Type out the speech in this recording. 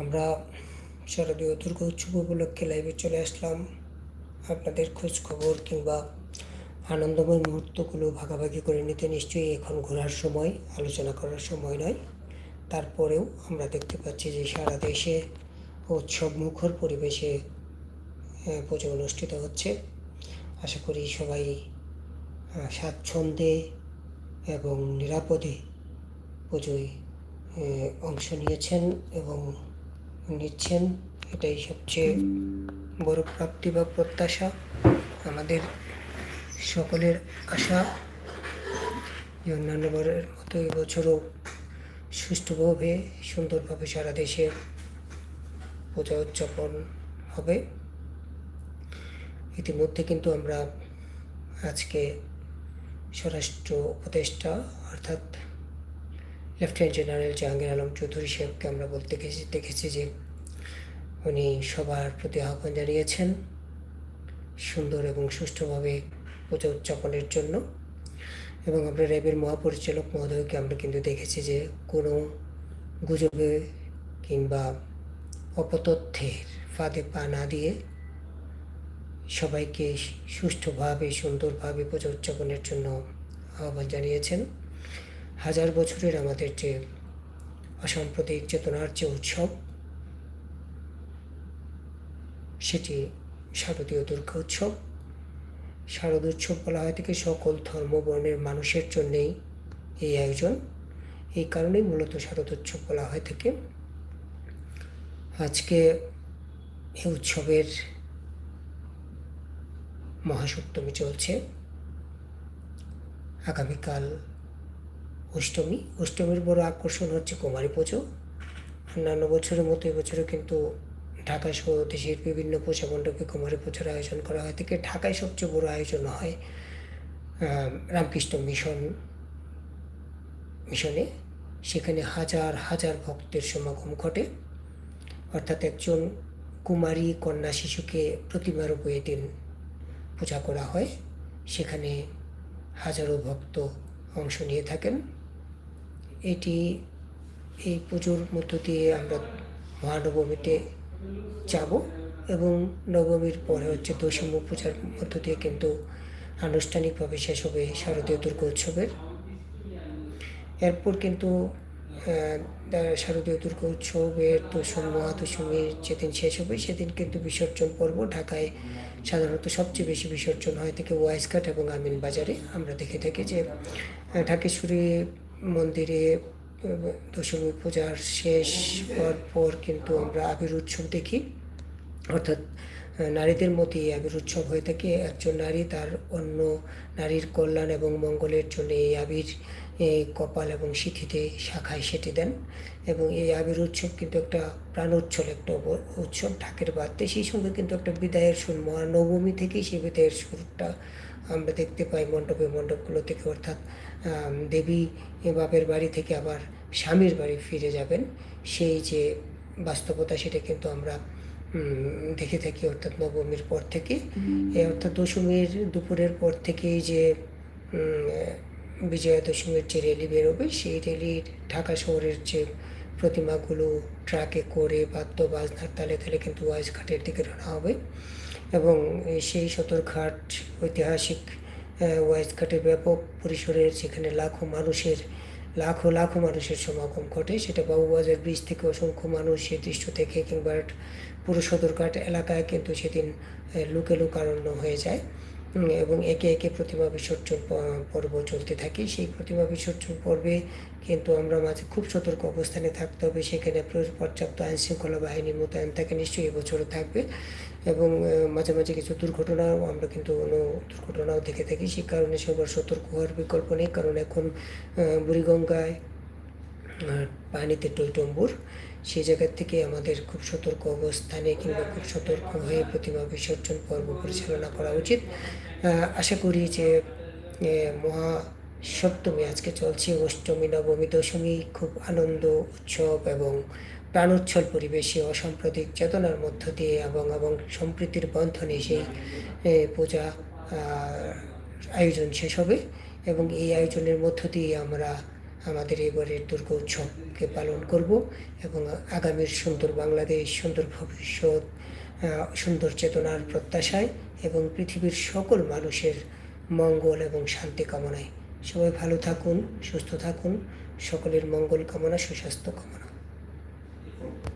আমরা শারদীয় দুর্গা উৎসব উপলক্ষে লাইভে চলে আসলাম। আপনাদের খবর কিংবা আনন্দময় মুহূর্তগুলো ভাগাভাগি করে নিতে নিশ্চয়ই এখন ঘোরার সময়, আলোচনা করার সময় নয়। তারপরেও আমরা দেখতে পাচ্ছি যে সারা দেশে উৎসব মুখর পরিবেশে পুজো অনুষ্ঠিত হচ্ছে। আশা করি সবাই স্বাচ্ছন্দ্যে এবং নিরাপদে পুজোয় অংশ নিয়েছেন এবং নিচ্ছেন। এটাই সবচেয়ে বড় প্রাপ্তি বা প্রত্যাশা। আমাদের সকলের আশা। অন্যান্যবারের মতো এবছরও সুষ্ঠুভাবে, সুন্দরভাবে সারা দেশে পূজা উদযাপন হবে। ইতিমধ্যে কিন্তু আমরা আজকে স্বরাষ্ট্র উপদেষ্টা, অর্থাৎ লেফটেন্যান্ট জেনারেল জাহাঙ্গীর আলম চৌধুরী সাহেবকে আমরা বলতে গেছি, দেখেছি যে উনি সবার প্রতি আহ্বান জানিয়েছেন সুন্দর এবং সুষ্ঠুভাবে পূজা উদযাপনের জন্য। এবং আমরা র্যাবের মহাপরিচালক মহোদয়কে আমরা কিন্তু দেখেছি যে কোনো গুজবে কিংবা অপতথ্যের ফাঁদে পা না দিয়ে সবাইকে সুষ্ঠুভাবে, সুন্দরভাবে পূজা উদযাপনের জন্য আহ্বান জানিয়েছেন। হাজার বছরের আমাদের যে অসাম্প্রদায়িক চেতনার যে উৎসব, সেটি শারদীয় দুর্গা উৎসব। শারদ উৎসব বলা হয় থেকে সকল ধর্ম বর্ণের মানুষের জন্যেই এই আয়োজন। এই কারণেই মূলত শারদ উৎসব বলা হয় থেকে আজকে এই উৎসবের মহাসপ্তমী চলছে। আগামীকাল অষ্টমী। অষ্টমীর বড় আকর্ষণ হচ্ছে কুমারী পুজো। অন্যান্য বছরের মতো এবছরে কিন্তু ঢাকা সহ দেশের বিভিন্ন পোষা মণ্ডপে কুমারী পুজোর আয়োজন করা হয়। থেকে ঢাকায় সবচেয়ে বড় আয়োজন হয় রামকৃষ্ণ মিশন, মিশনে। সেখানে হাজার হাজার ভক্তের সমাগম ঘটে। অর্থাৎ একজন কুমারী কন্যা শিশুকে প্রতিমারূপে দিন পূজা করা হয়। সেখানে হাজারো ভক্ত অংশ নিয়ে থাকেন। এটি এই পুজোর মধ্য দিয়ে আমরা মহানবমীতে যাব এবং নবমীর পরে হচ্ছে দশমী পূজার মধ্য দিয়ে কিন্তু আনুষ্ঠানিকভাবে শেষ হবে শারদীয় দুর্গা উৎসবের এরপর কিন্তু শারদীয় দুর্গা উৎসবের দশম মহাদশমীর যেদিন শেষ হবে সেদিন কিন্তু বিসর্জন পর্ব ঢাকায় সাধারণত সবচেয়ে বেশি বিসর্জন হয় থেকে ওয়াইসঘাট এবং আমিন বাজারে আমরা দেখে থাকি যে ঢাকেশ্বরী মন্দিরে দশমী পূজার শেষ পর পর কিন্তু আমরা আবির উৎসব দেখি। অর্থাৎ নারীদের মধ্যে এই আবির উৎসব হয়ে থাকে। একজন নারী তার অন্য নারীর কল্যাণ এবং মঙ্গলের জন্য এই আবির, এই কপাল এবং সিথিতে শাখায় সেটি দেন এবং এই আবির উৎসব কিন্তু একটা প্রাণোচ্ছল একটা উৎসব। ঢাকের বাদতে সেই সঙ্গে কিন্তু একটা বিদায়ের সুর, মহানবমী থেকেই সেই বিদায়ের সুরটা আমরা দেখতে পাই মণ্ডপে। মণ্ডপগুলো থেকে অর্থাৎ দেবী বাপের বাড়ি থেকে আবার স্বামীর বাড়ি ফিরে যাবেন। সেই যে বাস্তবতা সেটা কিন্তু আমরা দেখে থাকি অর্থাৎ নবমীর পর থেকে। এই অর্থাৎ দশমীর দুপুরের পর থেকেই যে বিজয়া দশমীর যে র্যালি বেরোবে সেই র্যালির ঢাকা শহরের যে প্রতিমাগুলো ট্রাকে করে বাদ্য বাজনার তালে তালে কিন্তু ওয়াইজঘাটের দিকে রওনা হবে। এবং সেই সদরঘাট ঐতিহাসিক আহ, ওয়াইজঘাটের ব্যাপক পরিসরের যেখানে লাখো মানুষের লাখো লাখো মানুষের সমাগম ঘটে। সেটা বাবুবাজার ব্রিজ থেকে অসংখ্য মানুষ সেই দৃশ্য থেকে কিংবা পুরো সদরঘাট এলাকায় কিন্তু সেদিন লুকে লোকে লোকারণ্য হয়ে যায়। এবং একে একে প্রতিমা বিসর্জন পর্ব চলতে থাকে। সেই প্রতিমা বিসর্জন পর্বে কিন্তু আমরা মাঝে খুব সতর্ক অবস্থানে থাকতে হবে। সেখানে পর্যাপ্ত আইন শৃঙ্খলা বাহিনী মোতায়েন থাকে। নিশ্চয়ই এবছরও থাকবে। এবং মাঝে মাঝে কিছু দুর্ঘটনাও আমরা কিন্তু কোনো দুর্ঘটনাও দেখে থাকি। সেই কারণে সবার সতর্ক হওয়ার বিকল্প নেই। কারণ এখন বুড়িগঙ্গায় পানিতে টইটম্বুর সেই জায়গা থেকে আমাদের খুব সতর্ক অবস্থানে কিংবা খুব সতর্ক হয়ে প্রতিমা বিসর্জন পর্ব পরিচালনা করা উচিত। আশা করি যে মহা সপ্তমী আজকে চলছে। অষ্টমী, নবমী, দশমী, খুব আনন্দ, উৎসব এবং প্রাণোচ্ছল পরিবেশে অসাম্প্রদায়িক চেতনার মধ্য দিয়ে এবং এবং সম্প্রীতির বন্ধনে সেই পূজা আয়োজন শেষ হবে এবং এই আয়োজনের মধ্য দিয়ে আমরা আমাদের এবারের দুর্গা উৎসবকে পালন করব এবং আগামীর সুন্দর বাংলাদেশ, সুন্দর ভবিষ্যৎ সুন্দর চেতনার প্রত্যাশায় এবং পৃথিবীর সকল মানুষের মঙ্গল এবং শান্তি কামনায় সবাই ভালো থাকুন, সুস্থ থাকুন, সকলের মঙ্গল কামনা, সুস্বাস্থ্য কামনা। Thank you.